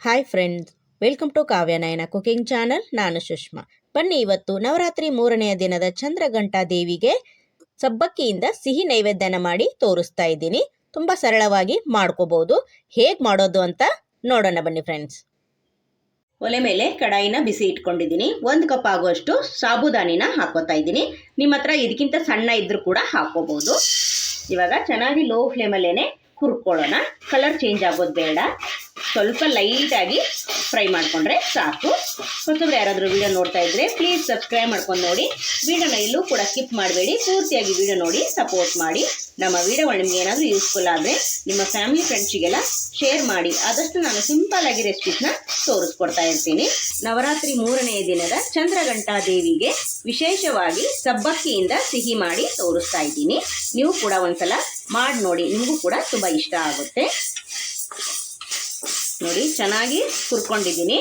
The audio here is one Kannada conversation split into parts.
Hi friends welcome to Kavyanayana cooking channel ನಾನು ಸುಷ್ಮಾ. ಬನ್ನಿ ಇವತ್ತು ನವರಾತ್ರಿ ಮೂರನೆಯ ದಿನದ ಚಂದ್ರಘಂಟಾ ದೇವಿಗೆ ಸಬ್ಬಕ್ಕಿಯಿಂದ ಸಿಹಿ ನೈವೇದ್ಯನ ಮಾಡಿ ತೋರಿಸ್ತಾ ಇದ್ದೀನಿ. ತುಂಬ ಸರಳವಾಗಿ ಮಾಡ್ಕೋಬಹುದು ಹೇಗೆ ಮಾಡೋದು ಅಂತ ನೋಡೋಣ ಬನ್ನಿ ಫ್ರೆಂಡ್ಸ್ ಒಲೆ ಮೇಲೆ ಕಡಾಯಿನ ಬಿಸಿ ಇಟ್ಕೊಂಡಿದ್ದೀನಿ. ಒಂದು ಕಪ್ ಆಗುವಷ್ಟು ಸಾಬುದಾನಿನ ಹಾಕೋತಾ ಇದ್ದೀನಿ. ನಿಮ್ಮ ಹತ್ರ ಇದಕ್ಕಿಂತ ಸಣ್ಣ ಇದ್ರೂ ಕೂಡ ಹಾಕೋಬಹುದು ಇವಾಗ ಚೆನ್ನಾಗಿ ಲೋ ಫ್ಲೇಮಲ್ಲೇನೆ ಹುರ್ಕೊಳ್ಳೋಣ. ಕಲರ್ ಚೇಂಜ್ ಆಗೋದು ಬೇಡ. ಸ್ವಲ್ಪ ಲೈಟಾಗಿ ಫ್ರೈ ಮಾಡಿಕೊಂಡ್ರೆ ಸಾಕು. ಹೊಸಬ್ರು ಯಾರಾದರೂ ವೀಡಿಯೋ ನೋಡ್ತಾ ಇದ್ರೆ ಪ್ಲೀಸ್ ಸಬ್ಸ್ಕ್ರೈಬ್ ಮಾಡ್ಕೊಂಡು ನೋಡಿ. ವೀಡಿಯೋನ ಎಲ್ಲೂ ಕೂಡ ಸ್ಕಿಪ್ ಮಾಡಬೇಡಿ. ಪೂರ್ತಿಯಾಗಿ ವೀಡಿಯೋ ನೋಡಿ ಸಪೋರ್ಟ್ ಮಾಡಿ. ನಮ್ಮ ವೀಡಿಯೋ ನಿಮ್ಗೆ ಏನಾದರೂ ಯೂಸ್ಫುಲ್ ಆದರೆ ನಿಮ್ಮ ಫ್ಯಾಮಿಲಿ ಫ್ರೆಂಡ್ಸಿಗೆಲ್ಲ ಶೇರ್ ಮಾಡಿ. ಆದಷ್ಟು ನಾನು ಸಿಂಪಲ್ ಆಗಿ ರೆಸಿಪೀಸ್ನ ತೋರಿಸ್ಕೊಡ್ತಾ ಇರ್ತೀನಿ. ನವರಾತ್ರಿ ಮೂರನೆಯ ದಿನದ ಚಂದ್ರಘಂಟಾ ದೇವಿಗೆ ವಿಶೇಷವಾಗಿ ಸಬ್ಬಕ್ಕಿಯಿಂದ ಸಿಹಿ ಮಾಡಿ ತೋರಿಸ್ತಾ ಇದ್ದೀನಿ. ನೀವು ಕೂಡ ಒಂದ್ಸಲ ಮಾಡಿ ನೋಡಿ. ನಿಮಗೂ ಕೂಡ ತುಂಬ ಇಷ್ಟ ಆಗುತ್ತೆ. ನೋಡಿ, ಚೆನ್ನಾಗಿ ಹುರ್ಕೊಂಡಿದ್ದೀನಿ.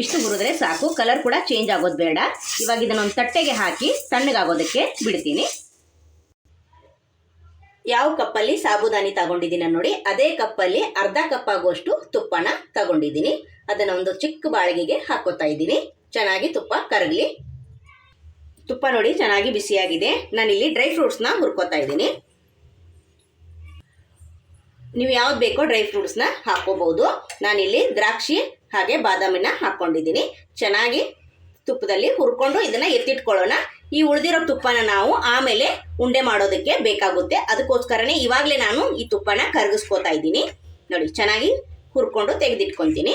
ಇಷ್ಟು ಹುರಿದ್ರೆ ಸಾಕು. ಕಲರ್ ಕೂಡ ಚೇಂಜ್ ಆಗೋದು ಬೇಡ. ಇವಾಗ ಇದನ್ನೊಂದು ತಟ್ಟೆಗೆ ಹಾಕಿ ತಣ್ಣಗಾಗೋದಕ್ಕೆ ಬಿಡ್ತೀನಿ. ಯಾವ ಕಪ್ಪಲ್ಲಿ ಸಾಬುದಾನಿ ತಗೊಂಡಿದ್ದೀನಿ ನೋಡಿ. ಅದೇ ಕಪ್ಪಲ್ಲಿ ಅರ್ಧ ಕಪ್ ಆಗುವಷ್ಟು ತುಪ್ಪನ ತಗೊಂಡಿದ್ದೀನಿ. ಅದನ್ನ ಒಂದು ಚಿಕ್ಕ ಬಾಳಿಗೆಗೆ ಹಾಕೋತಾ ಇದ್ದೀನಿ. ಚೆನ್ನಾಗಿ ತುಪ್ಪ ಕರಗಲಿ. ತುಪ್ಪ ನೋಡಿ ಚೆನ್ನಾಗಿ ಬಿಸಿಯಾಗಿದೆ. ನಾನಿಲ್ಲಿ ಡ್ರೈ ಫ್ರೂಟ್ಸ್ನ ಹುರ್ಕೋತಾ ಇದ್ದೀನಿ. ನೀವು ಯಾವ್ದು ಬೇಕೋ ಡ್ರೈ ಫ್ರೂಟ್ಸ್ನ ಹಾಕೋಬಹುದು ನಾನಿಲ್ಲಿ ದ್ರಾಕ್ಷಿ ಹಾಗೆ ಬಾದಾಮಿನ ಹಾಕ್ಕೊಂಡಿದ್ದೀನಿ. ಚೆನ್ನಾಗಿ ತುಪ್ಪದಲ್ಲಿ ಹುರ್ಕೊಂಡು ಇದನ್ನ ಎತ್ತಿಟ್ಕೊಳ್ಳೋಣ. ಈ ಉಳಿದಿರೋ ತುಪ್ಪನ ನಾವು ಆಮೇಲೆ ಉಂಡೆ ಮಾಡೋದಕ್ಕೆ ಬೇಕಾಗುತ್ತೆ. ಅದಕ್ಕೋಸ್ಕರನೇ ಇವಾಗಲೇ ನಾನು ಈ ತುಪ್ಪನ ಕರಗಿಸ್ಕೋತಾ ಇದ್ದೀನಿ. ನೋಡಿ, ಚೆನ್ನಾಗಿ ಹುರ್ಕೊಂಡು ತೆಗೆದಿಟ್ಕೊತೀನಿ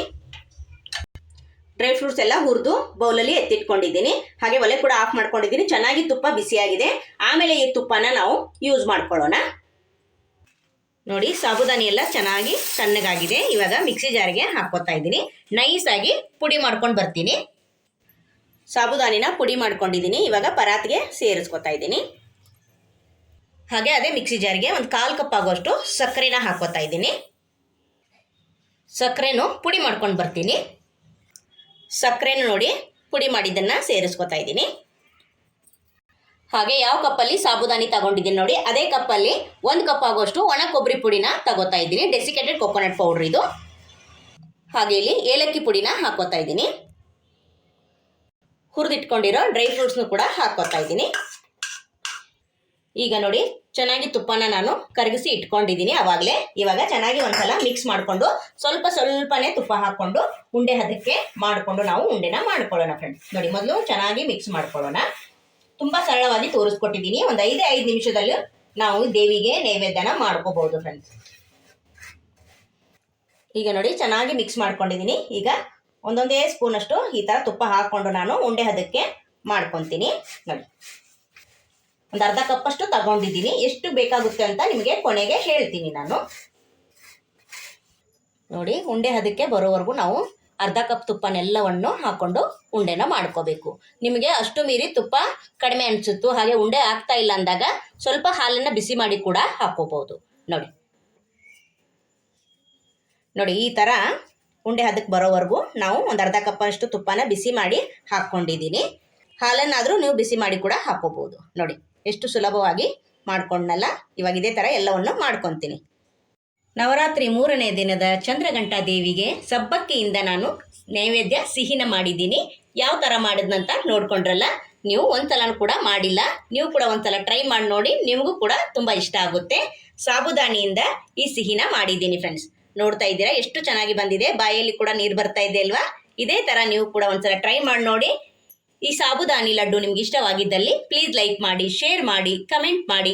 ಡ್ರೈ ಫ್ರೂಟ್ಸ್ ಎಲ್ಲ ಹುರಿದು ಬೌಲಲ್ಲಿ ಎತ್ತಿಟ್ಕೊಂಡಿದ್ದೀನಿ. ಹಾಗೆ ಒಲೆ ಕೂಡ ಆಫ್ ಮಾಡ್ಕೊಂಡಿದ್ದೀನಿ. ಚೆನ್ನಾಗಿ ತುಪ್ಪ ಬಿಸಿಯಾಗಿದೆ. ಆಮೇಲೆ ಈ ತುಪ್ಪನ ನಾವು ಯೂಸ್ ಮಾಡ್ಕೊಳ್ಳೋಣ. ನೋಡಿ, ಸಾಬುದಾನಿ ಎಲ್ಲ ಚೆನ್ನಾಗಿ ತಣ್ಣಗಾಗಿದೆ. ಇವಾಗ ಮಿಕ್ಸಿ ಜಾರಿಗೆ ಹಾಕೋತಾ ಇದ್ದೀನಿ. ನೈಸಾಗಿ ಪುಡಿ ಮಾಡ್ಕೊಂಡು ಬರ್ತೀನಿ. ಸಾಬುದಾನಿನ ಪುಡಿ ಮಾಡ್ಕೊಂಡಿದ್ದೀನಿ. ಇವಾಗ ಪರಾತ್ಗೆ ಸೇರಿಸ್ಕೊತಾ ಇದ್ದೀನಿ. ಹಾಗೆ ಅದೇ ಮಿಕ್ಸಿ ಜಾರಿಗೆ ಒಂದು ಕಾಲು ಕಪ್ ಆಗೋಷ್ಟು ಸಕ್ಕರೆನ ಹಾಕೋತಾ ಇದ್ದೀನಿ. ಸಕ್ಕರೆನೂ ಪುಡಿ ಮಾಡ್ಕೊಂಡು ಬರ್ತೀನಿ. ಸಕ್ಕರೆನೂ ನೋಡಿ, ಪುಡಿ ಮಾಡಿದ್ದನ್ನು ಸೇರಿಸ್ಕೊತಾ ಇದ್ದೀನಿ. ಹಾಗೆ ಯಾವ ಕಪ್ಪಲ್ಲಿ ಸಾಬುದಾನಿ ತಗೊಂಡಿದ್ದೀನಿ ನೋಡಿ, ಅದೇ ಕಪ್ಪಲ್ಲಿ ಒಂದು ಕಪ್ ಆಗುವಷ್ಟು ಒಣ ಕೊಬ್ಬರಿ ಪುಡಿನ ತಗೋತಾ ಇದ್ದೀನಿ. ಡೆಸಿಕೇಟೆಡ್ ಕೊಕೊನಟ್ ಪೌಡ್ರ್ ಇದು. ಹಾಗೆ ಇಲ್ಲಿ ಏಲಕ್ಕಿ ಪುಡಿನ ಹಾಕೋತಾ ಇದ್ದೀನಿ. ಹುರಿದಿಟ್ಕೊಂಡಿರೋ ಡ್ರೈ ಫ್ರೂಟ್ಸ್ನು ಕೂಡ ಹಾಕೋತಾ ಇದ್ದೀನಿ. ಈಗ ನೋಡಿ, ಚೆನ್ನಾಗಿ ತುಪ್ಪನ ನಾನು ಕರಗಿಸಿ ಇಟ್ಕೊಂಡಿದ್ದೀನಿ ಅವಾಗಲೇ. ಇವಾಗ ಚೆನ್ನಾಗಿ ಒಂದ್ಸಲ ಮಿಕ್ಸ್ ಮಾಡಿಕೊಂಡು ಸ್ವಲ್ಪ ಸ್ವಲ್ಪನೇ ತುಪ್ಪ ಹಾಕ್ಕೊಂಡು ಉಂಡೆ ಹದಕ್ಕೆ ಮಾಡಿಕೊಂಡು ನಾವು ಉಂಡೆನ ಮಾಡ್ಕೊಳ್ಳೋಣ ಫ್ರೆಂಡ್ಸ್ ನೋಡಿ, ಮೊದಲು ಚೆನ್ನಾಗಿ ಮಿಕ್ಸ್ ಮಾಡ್ಕೊಳ್ಳೋಣ. ತುಂಬ ಸರಳವಾಗಿ ತೋರಿಸ್ಕೊಟ್ಟಿದ್ದೀನಿ. ಒಂದು ಐದೇ ಐದು ನಿಮಿಷದಲ್ಲಿ ನಾವು ದೇವಿಗೆ ನೈವೇದ್ಯನ ಮಾಡ್ಕೋಬಹುದು ಫ್ರೆಂಡ್ಸ್ ಈಗ ನೋಡಿ, ಚೆನ್ನಾಗಿ ಮಿಕ್ಸ್ ಮಾಡ್ಕೊಂಡಿದ್ದೀನಿ. ಈಗ ಒಂದೊಂದೇ ಸ್ಪೂನಷ್ಟು ಈ ಥರ ತುಪ್ಪ ಹಾಕ್ಕೊಂಡು ನಾನು ಉಂಡೆ ಹದಕ್ಕೆ ಮಾಡ್ಕೊತೀನಿ. ನೋಡಿ. ಒಂದು ಅರ್ಧ ಕಪ್ಪಷ್ಟು ತಗೊಂಡಿದ್ದೀನಿ. ಎಷ್ಟು ಬೇಕಾಗುತ್ತೆ ಅಂತ ನಿಮಗೆ ಕೊನೆಗೆ ಹೇಳ್ತೀನಿ ನಾನು. ನೋಡಿ, ಉಂಡೆ ಹದಕ್ಕೆ ಬರೋವರೆಗೂ ನಾವು ಅರ್ಧ ಕಪ್ ತುಪ್ಪನೆಲ್ಲವನ್ನು ಹಾಕೊಂಡು ಉಂಡೆನ ಮಾಡ್ಕೋಬೇಕು. ನಿಮಗೆ ಅಷ್ಟು ಮೀರಿ ತುಪ್ಪ ಕಡಿಮೆ ಅನಿಸುತ್ತು, ಹಾಗೆ ಉಂಡೆ ಆಗ್ತಾ ಇಲ್ಲ ಅಂದಾಗ ಸ್ವಲ್ಪ ಹಾಲನ್ನು ಬಿಸಿ ಮಾಡಿ ಕೂಡ ಹಾಕೋಬಹುದು ನೋಡಿ. ನೋಡಿ, ಈ ಥರ ಉಂಡೆ ಹದಕ್ಕೆ ಬರೋವರೆಗೂ ನಾವು ಒಂದು ಅರ್ಧ ಕಪ್ಪಷ್ಟು ತುಪ್ಪನ ಬಿಸಿ ಮಾಡಿ ಹಾಕ್ಕೊಂಡಿದ್ದೀನಿ ಹಾಲನ್ನಾದರೂ ನೀವು ಬಿಸಿ ಮಾಡಿ ಕೂಡ ಹಾಕೋಬಹುದು ನೋಡಿ, ಎಷ್ಟು ಸುಲಭವಾಗಿ ಮಾಡ್ಕೊಂಡ್ನಲ್ಲ? ಇವಾಗ ಇದೇ ಥರ ಎಲ್ಲವನ್ನು ಮಾಡ್ಕೊತೀನಿ. ನವರಾತ್ರಿ ಮೂರನೇ ದಿನದ ಚಂದ್ರಘಂಟಾ ದೇವಿಗೆ ಸಬ್ಬಕ್ಕಿಯಿಂದ ನಾನು ನೈವೇದ್ಯ ಸಿಹಿನ ಮಾಡಿದ್ದೀನಿ. ಯಾವ ಥರ ಮಾಡಿದ್ನಂತ ನೋಡ್ಕೊಂಡ್ರಲ್ಲ? ನೀವು ಒಂದ್ಸಲ ಕೂಡ ಮಾಡಿಲ್ಲ. ನೀವು ಕೂಡ ಒಂದ್ಸಲ ಟ್ರೈ ಮಾಡಿ ನೋಡಿ, ನಿಮಗೂ ಕೂಡ ತುಂಬ ಇಷ್ಟ ಆಗುತ್ತೆ. ಸಾಬುದಾನಿಯಿಂದ ಈ ಸಿಹಿನ ಮಾಡಿದ್ದೀನಿ ಫ್ರೆಂಡ್ಸ್ ನೋಡ್ತಾ ಇದ್ದೀರಾ? ಎಷ್ಟು ಚೆನ್ನಾಗಿ ಬಂದಿದೆ. ಬಾಯಲ್ಲಿ ಕೂಡ ನೀರು ಬರ್ತಾ ಇದೆ ಅಲ್ವಾ? ಇದೇ ಥರ ನೀವು ಕೂಡ ಒಂದ್ಸಲ ಟ್ರೈ ಮಾಡಿ ನೋಡಿ. ಈ ಸಾಬುದಾನಿ ಲಡ್ಡು ನಿಮ್ಗೆ ಇಷ್ಟವಾಗಿದ್ದಲ್ಲಿ ಪ್ಲೀಸ್ ಲೈಕ್ ಮಾಡಿ ಶೇರ್ ಮಾಡಿ ಕಮೆಂಟ್ ಮಾಡಿ.